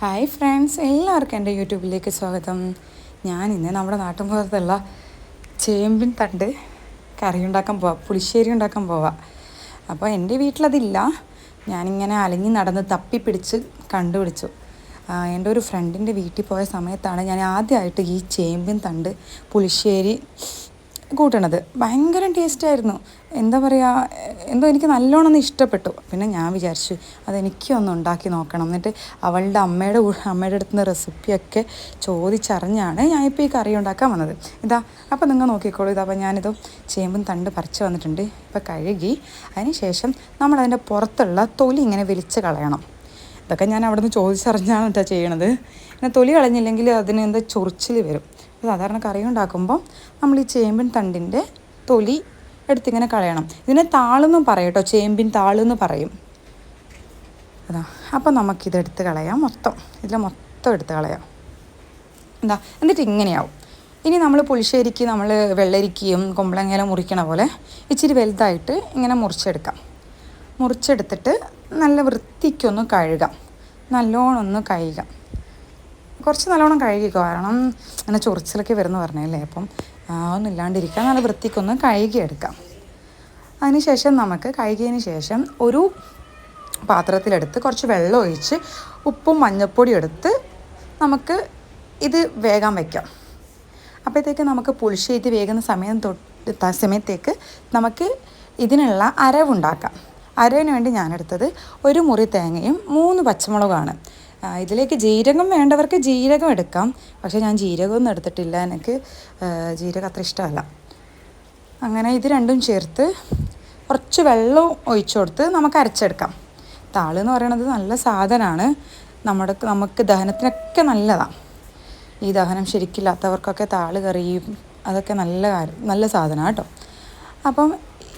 Hi friends എല്ലാവർക്കും എന്റെ യൂട്യൂബിലേക്ക് സ്വാഗതം. ഞാൻ ഇന്ന് നമ്മുടെ നാട്ടിൻപുറത്തുള്ള ചേമ്പിൻ തണ്ട് കറി ഉണ്ടാക്കാൻ പോവാം പുളിശ്ശേരി ഉണ്ടാക്കാൻ പോവാം. അപ്പോൾ എന്റെ വീട്ടിലതില്ല. ഞാനിങ്ങനെ അലങ്ങി നടന്ന് തപ്പി പിടിച്ച് കണ്ടുപിടിച്ചു എന്റെ ഒരു ഫ്രണ്ടിന്റെ വീട്ടിൽ പോയ സമയത്താണ് ഞാൻ ആദ്യമായിട്ട് ഈ ചേമ്പിൻ തണ്ട് പുളിശ്ശേരി കൂട്ടണത്. ഭയങ്കര ടേസ്റ്റായിരുന്നു എന്താ പറയുക എന്തോ എനിക്ക് നല്ലോണം ഒന്ന് ഇഷ്ടപ്പെട്ടു. പിന്നെ ഞാൻ വിചാരിച്ചു അതെനിക്കൊന്ന് ഉണ്ടാക്കി നോക്കണം. എന്നിട്ട് അവളുടെ അമ്മയുടെ അമ്മയുടെ അടുത്ത് നിന്ന് റെസിപ്പിയൊക്കെ ചോദിച്ചറിഞ്ഞാണ് ഞാൻ ഇപ്പോൾ ഈ കറി ഉണ്ടാക്കാൻ വന്നത്. ഇതാ അപ്പോൾ നിങ്ങൾ നോക്കിക്കോളൂ. ഇതാ അപ്പോൾ ഞാനിത് ചേമ്പും തണ്ട് പറിച്ച് വന്നിട്ടുണ്ട്. ഇപ്പോൾ കഴുകി അതിന് ശേഷം നമ്മളതിന്റെ പുറത്തുള്ള തൊലി ഇങ്ങനെ വലിച്ച് കളയണം. ഇതൊക്കെ ഞാൻ അവിടെ നിന്ന് ചോദിച്ചറിഞ്ഞാണ് കേട്ടോ ചെയ്യണത്. പിന്നെ തൊലി കളഞ്ഞില്ലെങ്കിൽ അതിന് എന്താ ചൊറിച്ചിൽ വരും. സാധാരണ കറി ഉണ്ടാക്കുമ്പോൾ നമ്മൾ ഈ ചേമ്പിൻ തണ്ടിന്റെ തൊലി എടുത്തിങ്ങനെ കളയണം. ഇതിനെ താളെന്നും പറയും കേട്ടോ ചേമ്പിൻ താളെന്ന് പറയും. അതാ അപ്പോൾ നമുക്കിതെടുത്ത് കളയാം മൊത്തം. ഇതിൽ മൊത്തം എടുത്ത് കളയാം. എന്താ എന്നിട്ട് ഇങ്ങനെയാവും. ഇനി നമ്മൾ പുളിശ്ശേരിക്ക് നമ്മൾ വെള്ളരിക്കയും കുമ്പളങ്ങയില മുറിക്കണ പോലെ ഇച്ചിരി വലുതായിട്ട് ഇങ്ങനെ മുറിച്ചെടുക്കാം. മുറിച്ചെടുത്തിട്ട് നല്ല വൃത്തിക്കൊന്ന് കഴുകാം. നല്ലോണം ഒന്ന് കഴുകാം. കുറച്ച് നല്ലോണം കഴുകിക്കോ കാരണം അങ്ങനെ ചൊറിച്ചിലൊക്കെ വരുന്നു പറഞ്ഞല്ലേ അപ്പം ഒന്നില്ലാണ്ടിരിക്കാൻ നല്ല വൃത്തിക്കൊന്ന് കഴുകിയെടുക്കാം. അതിനുശേഷം നമുക്ക് കഴുകിയതിന് ശേഷം ഒരു പാത്രത്തിലെടുത്ത് കുറച്ച് വെള്ളം ഒഴിച്ച് ഉപ്പും മഞ്ഞൾപ്പൊടിയും എടുത്ത് നമുക്ക് ഇത് വേഗം വയ്ക്കാം അപ്പോഴത്തേക്ക് നമുക്ക് പുളിശ്ശേരി വേകുന്ന സമയം തൊട്ട് സമയത്തേക്ക് നമുക്ക് ഇതിനുള്ള അരവുണ്ടാക്കാം. അരവിന് വേണ്ടി ഞാനെടുത്തത് ഒരു മുറി തേങ്ങയും മൂന്ന് പച്ചമുളകാണ് ഇതിലേക്ക് ജീരകം വേണ്ടവർക്ക് ജീരകം എടുക്കാം. പക്ഷേ ഞാൻ ജീരകമൊന്നും എടുത്തിട്ടില്ല. എനിക്ക് ജീരകം അത്ര ഇഷ്ടമല്ല. അങ്ങനെ ഇത് രണ്ടും ചേർത്ത് കുറച്ച് വെള്ളവും ഒഴിച്ചു കൊടുത്ത് നമുക്ക് അരച്ചെടുക്കാം. താൾ എന്ന് പറയുന്നത് നല്ല സാധനമാണ്. നമ്മുടെ നമുക്ക് ദഹനത്തിനൊക്കെ നല്ലതാണ് ഈ ദഹനം ശരിക്കില്ലാത്തവർക്കൊക്കെ താൾ കറിയും അതൊക്കെ നല്ല കാര്യം നല്ല സാധനമാണ് കേട്ടോ. അപ്പം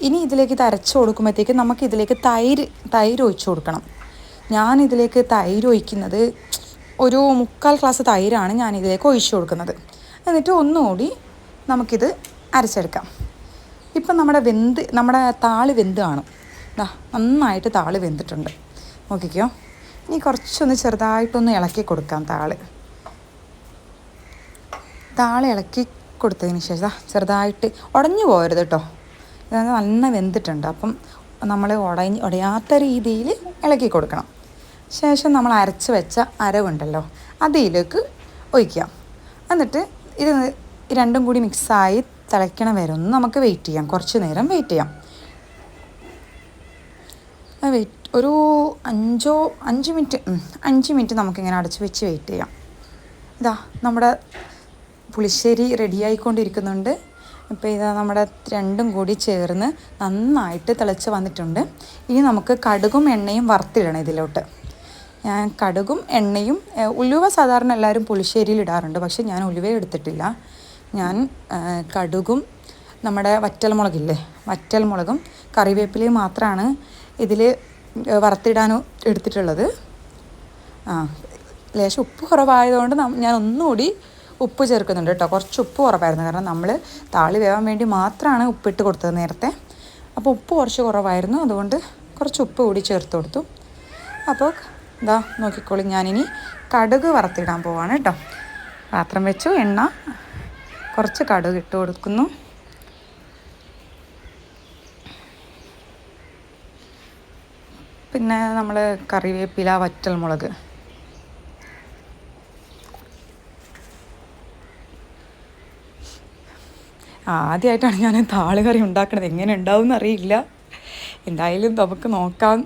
ഇനി ഇതിലേക്ക് ഇത് അരച്ച് കൊടുക്കുമ്പോഴത്തേക്ക് നമുക്ക് ഇതിലേക്ക് തൈര് തൈര് ഒഴിച്ചു കൊടുക്കണം. ഞാൻ ഇതിലേക്ക് തൈര് ഒഴിക്കുന്നത് ഒരു മുക്കാൽ ഗ്ലാസ് തൈരാണ് ഞാൻ ഇതിലേക്ക് ഒഴിച്ചു കൊടുക്കുന്നത്. എന്നിട്ട് ഒന്നുകൂടി നമുക്കിത് അരച്ചെടുക്കാം. ഇപ്പം നമ്മുടെ വെന്ത് നമ്മുടെ താൾ വെന്ത് കാണും. ദാ നന്നായിട്ട് താൾ വെന്തിട്ടുണ്ട്. നോക്കിക്കോ. ഇനി കുറച്ചൊന്ന് ചെറുതായിട്ടൊന്ന് ഇളക്കി കൊടുക്കാം താൾ. താൾ ഇളക്കി കൊടുത്തതിന് ശേഷം ചെറുതായിട്ട് ഉടഞ്ഞു പോകരുത് കേട്ടോ. ഇത് നല്ല വെന്തിട്ടുണ്ട്. അപ്പം നമ്മൾ ഉടഞ്ഞ് ഉടയാത്ത രീതിയിൽ ഇളക്കി കൊടുക്കണം. ശേഷം നമ്മൾ അരച്ച് വെച്ച അരവുണ്ടല്ലോ അതിലേക്ക് ഒഴിക്കാം. എന്നിട്ട് ഇത് രണ്ടും കൂടി മിക്സായി തിളയ്ക്കണ വരെ ഒന്ന് നമുക്ക് വെയിറ്റ് ചെയ്യാം. കുറച്ച് നേരം വെയിറ്റ് ചെയ്യാം. വെയിറ്റ് ഒരു അഞ്ചോ അഞ്ച് മിനിറ്റ് അഞ്ച് മിനിറ്റ് നമുക്കിങ്ങനെ അടച്ച് വെച്ച് വെയിറ്റ് ചെയ്യാം. ഇതാ നമ്മുടെ പുളിശ്ശേരി റെഡിയായിക്കൊണ്ടിരിക്കുന്നുണ്ട് ഇപ്പോൾ ഇതാ നമ്മുടെ രണ്ടും കൂടി ചേർന്ന് നന്നായിട്ട് തിളച്ച് വന്നിട്ടുണ്ട്. ഇനി നമുക്ക് കടുകും എണ്ണയും വറുത്തിടണം ഇതിലോട്ട്. ഞാൻ കടുകും എണ്ണയും ഉലുവ സാധാരണ എല്ലാവരും പുളിശ്ശേരിയിൽ ഇടാറുണ്ട് പക്ഷേ ഞാൻ ഉലുവ എടുത്തിട്ടില്ല. ഞാൻ കടുകും നമ്മുടെ വറ്റൽമുളകില്ലേ വറ്റൽമുളകും കറിവേപ്പിലയും മാത്രമാണ് ഇതിൽ വറുത്തിടാൻ എടുത്തിട്ടുള്ളത്. ആ ലേശം ഉപ്പ് കുറവായതുകൊണ്ട് ഞാൻ ഒന്നുകൂടി ഉപ്പ് ചേർക്കുന്നുണ്ട് കേട്ടോ. കുറച്ച് ഉപ്പ് കുറവായിരുന്നു. കാരണം നമ്മൾ താളി വേവാൻ വേണ്ടി മാത്രമാണ് ഉപ്പിട്ട് കൊടുത്തത് നേരത്തെ. അപ്പോൾ ഉപ്പ് കുറച്ച് കുറവായിരുന്നു. അതുകൊണ്ട് കുറച്ച് ഉപ്പ് കൂടി ചേർത്ത് കൊടുത്തു. അപ്പോൾ ഇതാ നോക്കിക്കോളി ഞാനിനി കടുക് വറുത്തിടാൻ പോവാണ് കേട്ടോ. പാത്രം വെച്ചു എണ്ണ കുറച്ച് കടുക് ഇട്ട് കൊടുക്കുന്നു. പിന്നെ നമ്മൾ കറിവേപ്പില വറ്റൽമുളക്. ആദ്യമായിട്ടാണ് ഞാൻ താളുകറി ഉണ്ടാക്കുന്നത് എങ്ങനെ ഉണ്ടാവും എന്നറിയില്ല എന്തായാലും നമുക്ക് നോക്കാം.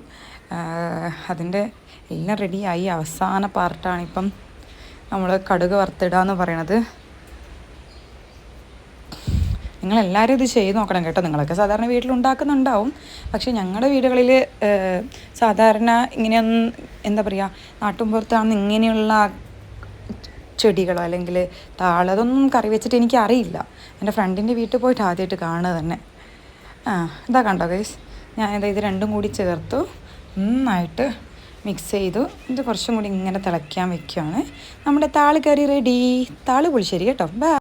അതിന്റെ എല്ലാം റെഡിയായി അവസാന പാർട്ടാണ് ഇപ്പം നമ്മൾ കടുക് വറുത്തിടുക എന്ന് പറയണത്. നിങ്ങളെല്ലാവരും ഇത് ചെയ്ത് നോക്കണം കേട്ടോ. നിങ്ങളൊക്കെ സാധാരണ വീട്ടിൽ ഉണ്ടാക്കുന്നുണ്ടാവും. പക്ഷേ ഞങ്ങളുടെ വീടുകളിൽ സാധാരണ ഇങ്ങനെയൊന്നും എന്താ പറയുക നാട്ടുമ്പുറത്താണ് ഇങ്ങനെയുള്ള ചെടികളോ അല്ലെങ്കിൽ താളതൊന്നും കറി വെച്ചിട്ട് എനിക്ക് അറിയില്ല എന്റെ ഫ്രണ്ടിന്റെ വീട്ടിൽ പോയിട്ട് ആദ്യമായിട്ട് കാണുക തന്നെ. ആ ഇതാ കണ്ടോ ഗൈസ് ഞാനിത് ഇത് രണ്ടും കൂടി ചേർത്തു. നന്നായിട്ട് മിക്സ് ചെയ്തു. ഇത് കുറച്ചും കൂടി ഇങ്ങനെ തിളയ്ക്കാൻ വെക്കുകയാണ് നമ്മുടെ താൾ കറി റെഡി താൾ പുളിശ്ശേരി കേട്ടോ. ബൈ